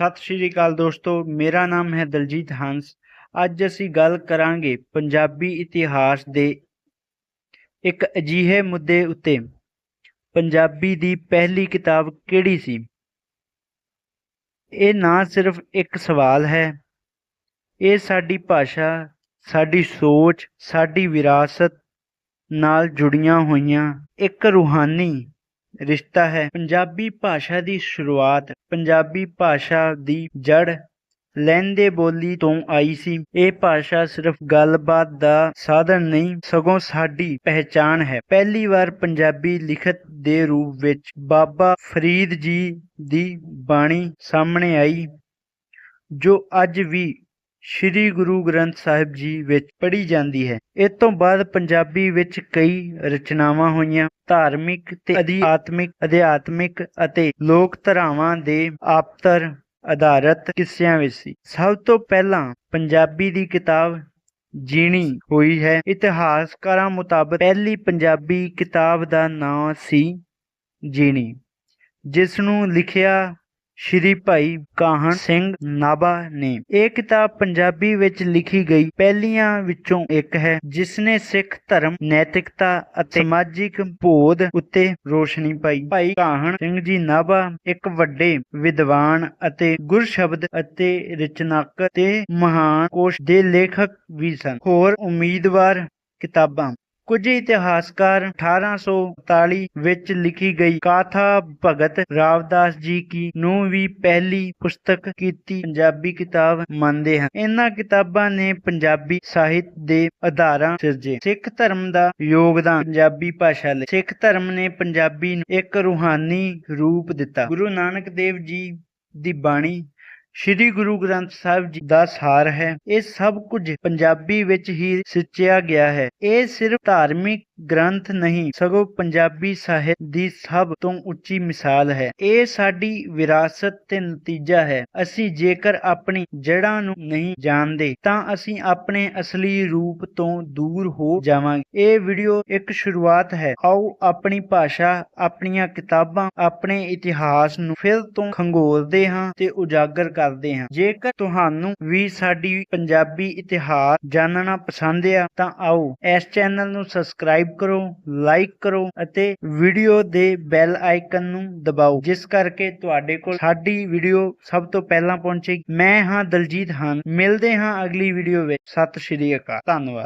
ਸਤਿ ਸ਼੍ਰੀ ਅਕਾਲ ਦੋਸਤੋ, ਮੇਰਾ ਨਾਮ ਹੈ ਦਲਜੀਤ ਹੰਸ। ਅੱਜ ਅਸੀਂ ਗੱਲ ਕਰਾਂਗੇ ਪੰਜਾਬੀ ਇਤਿਹਾਸ ਦੇ ਇੱਕ ਅਜਿਹੇ ਮੁੱਦੇ ਉੱਤੇ। ਪੰਜਾਬੀ ਦੀ ਪਹਿਲੀ ਕਿਤਾਬ ਕਿਹੜੀ ਸੀ? ਇਹ ਨਾ ਸਿਰਫ ਇੱਕ ਸਵਾਲ ਹੈ, ਇਹ ਸਾਡੀ ਭਾਸ਼ਾ, ਸਾਡੀ ਸੋਚ, ਸਾਡੀ ਵਿਰਾਸਤ ਨਾਲ ਜੁੜੀਆਂ ਹੋਈਆਂ ਇੱਕ ਰੂਹਾਨੀ ਰਿਸ਼ਤਾ ਹੈ। ਪੰਜਾਬੀ ਭਾਸ਼ਾ ਦੀ ਸ਼ੁਰੂਆਤ ਪੰਜਾਬੀ ਭਾਸ਼ਾ ਦੀ ਜੜ ਲਹਿੰਦੇ ਬੋਲੀ ਤੋਂ ਆਈ ਸੀ। ਇਹ ਭਾਸ਼ਾ ਸਿਰਫ ਗੱਲਬਾਤ ਦਾ ਸਾਧਨ ਨਹੀਂ, ਸਗੋਂ ਸਾਡੀ ਪਹਿਚਾਣ ਹੈ। ਪਹਿਲੀ ਵਾਰ ਪੰਜਾਬੀ ਲਿਖਤ ਦੇ ਰੂਪ ਵਿੱਚ ਬਾਬਾ ਫਰੀਦ ਜੀ ਦੀ ਬਾਣੀ ਸਾਹਮਣੇ ਆਈ, ਜੋ ਅੱਜ ਵੀ ਸ੍ਰੀ ਗੁਰੂ ਗ੍ਰੰਥ ਸਾਹਿਬ ਜੀ ਵਿੱਚ ਪੜ੍ਹੀ ਜਾਂਦੀ ਹੈ। ਇਸ ਤੋਂ ਬਾਅਦ ਪੰਜਾਬੀ ਵਿੱਚ ਕਈ ਰਚਨਾਵਾਂ ਹੋਈਆਂ, ਧਾਰਮਿਕ ਤੇ ਅਧਿਆਤਮਿਕ ਅਧਿਆਤਮਿਕ ਅਤੇ ਲੋਕ ਧਾਰਾਵਾਂ ਦੇ ਆਪਤਰ ਆਧਾਰਿਤ ਕਿੱਸਿਆਂ ਵਿੱਚ ਸੀ। ਸਭ ਤੋਂ ਪਹਿਲਾਂ ਪੰਜਾਬੀ ਦੀ ਕਿਤਾਬ ਜੀਣੀ ਹੋਈ ਹੈ। ਇਤਿਹਾਸਕਾਰਾਂ ਮੁਤਾਬਕ ਪਹਿਲੀ ਪੰਜਾਬੀ ਕਿਤਾਬ ਦਾ ਨਾਮ ਸੀ ਜੀਣੀ ਜਿਸ ਨੂੰ ਲਿਖਿਆ ਸ਼੍ਰੀ ਭਾਈ ਕਾਹਨ ਸਿੰਘ ਨਾਭਾ ਨੇ। ਇਹ ਕਿਤਾਬ ਪੰਜਾਬੀ ਵਿੱਚ ਲਿਖੀ ਗਈ ਪਹਿਲੀਆਂ ਵਿੱਚੋਂ ਇੱਕ ਹੈ ਜਿਸ ਨੇ ਸਿੱਖ ਧਰਮ, ਨੈਤਿਕਤਾ ਅਤੇ ਸਮਾਜਿਕ ਬੋਧ ਉੱਤੇ ਰੋਸ਼ਨੀ ਪਾਈ। ਭਾਈ ਕਾਹਨ ਸਿੰਘ ਜੀ ਨਾਭਾ ਇੱਕ ਵੱਡੇ ਵਿਦਵਾਨ ਅਤੇ ਗੁਰਸ਼ਬਦ ਅਤੇ ਰਚਨਾਕਾਰ ਤੇ ਮਹਾਨ ਕੋਸ਼ ਦੇ ਲੇਖਕ ਵੀ ਸਨ। ਹੋਰ ਉਮੀਦਵਾਰ ਕਿਤਾਬਾਂ ਕੁਝ ਇਤਿਹਾਸਕਾਰ 1843 ਵਿੱਚ ਲਿਖੀ ਗਈ ਕਾਥਾ ਭਗਤ ਰਾਵਦਾਸ ਜੀ ਕੀ ਨੂੰ ਵੀ ਪਹਿਲੀ ਪੁਸਤਕ ਕੀਤੀ ਪੰਜਾਬੀ ਕਿਤਾਬ ਮੰਨਦੇ ਹਨ। ਇਹਨਾਂ ਕਿਤਾਬਾਂ ਨੇ ਪੰਜਾਬੀ ਸਾਹਿਤ ਦੇ ਆਧਾਰਾਂ ਸਿਰਜੇ। ਸਿੱਖ ਧਰਮ ਦਾ ਯੋਗਦਾਨ ਪੰਜਾਬੀ ਭਾਸ਼ਾ ਲਈ। ਸਿੱਖ ਧਰਮ ਨੇ ਪੰਜਾਬੀ ਨੂੰ ਇੱਕ ਰੂਹਾਨੀ ਰੂਪ ਦਿੱਤਾ। ਗੁਰੂ ਨਾਨਕ ਦੇਵ ਜੀ ਦੀ ਬਾਣੀ ਸ਼੍ਰੀ ਗੁਰੂ ਗ੍ਰੰਥ ਸਾਹਿਬ ਜੀ ਦਾ ਸਾਰ ਹੈ। ਇਹ ਸਭ ਕੁਝ ਪੰਜਾਬੀ ਵਿੱਚ ਹੀ ਸਿਰਜਿਆ ਗਿਆ ਹੈ। ਇਹ ਸਿਰਫ ਧਾਰਮਿਕ ਗ੍ਰੰਥ ਨਹੀਂ, ਸਗੋਂ ਪੰਜਾਬੀ ਸਾਹਿਤ ਦੀ ਸਭ ਤੋਂ ਉੱਚੀ ਮਿਸਾਲ ਹੈ। ਇਹ ਸਾਡੀ ਵਿਰਾਸਤ ਤੇ ਨਤੀਜਾ ਹੈ। ਅਸੀਂ ਜੇਕਰ ਆਪਣੀ ਜੜ੍ਹਾਂ ਨੂੰ ਨਹੀਂ ਜਾਣਦੇ, ਤਾਂ ਅਸੀਂ ਆਪਣੇ ਅਸਲੀ ਰੂਪ ਤੋਂ ਦੂਰ ਹੋ ਜਾਵਾਂਗੇ। ਇਹ ਵੀਡੀਓ ਇੱਕ ਸ਼ੁਰੂਆਤ ਹੈ। ਆਓ ਆਪਣੀ ਭਾਸ਼ਾ, ਆਪਣੀਆਂ ਕਿਤਾਬਾਂ, ਆਪਣੇ ਇਤਿਹਾਸ ਨੂੰ ਫਿਰ ਤੋਂ ਖੰਗੋਲਦੇ ਹਾਂ ਤੇ ਉਜਾਗਰ ਕਰਦੇ ਹਾਂ। ਜੇਕਰ ਤੁਹਾਨੂੰ ਵੀ ਸਾਡੀ ਪੰਜਾਬੀ ਇਤਿਹਾਸ ਜਾਣਨਾ ਪਸੰਦ ਆ, ਤਾਂ ਆਓ ਇਸ ਚੈਨਲ ਨੂੰ ਸਬਸਕ੍ਰਾਈਬ ਕਰੋ ਲਾਈਕ ਕਰੋ ਅਤੇ ਵੀਡੀਓ ਦੇ ਬੈਲ ਆਈਕਨ ਨੂੰ ਦਬਾਓ, ਜਿਸ ਕਰਕੇ ਤੁਹਾਡੇ ਕੋਲ ਸਾਡੀ ਵੀਡੀਓ ਸਭ ਤੋਂ ਪਹਿਲਾਂ ਪਹੁੰਚੇਗੀ। ਮੈਂ ਹਾਂ ਦਲਜੀਤ ਹਾਂ ਮਿਲਦੇ ਹਾਂ ਅਗਲੀ ਵੀਡੀਓ ਵਿੱਚ। ਸਤਿ ਸ਼੍ਰੀ ਅਕਾਲ। ਧੰਨਵਾਦ।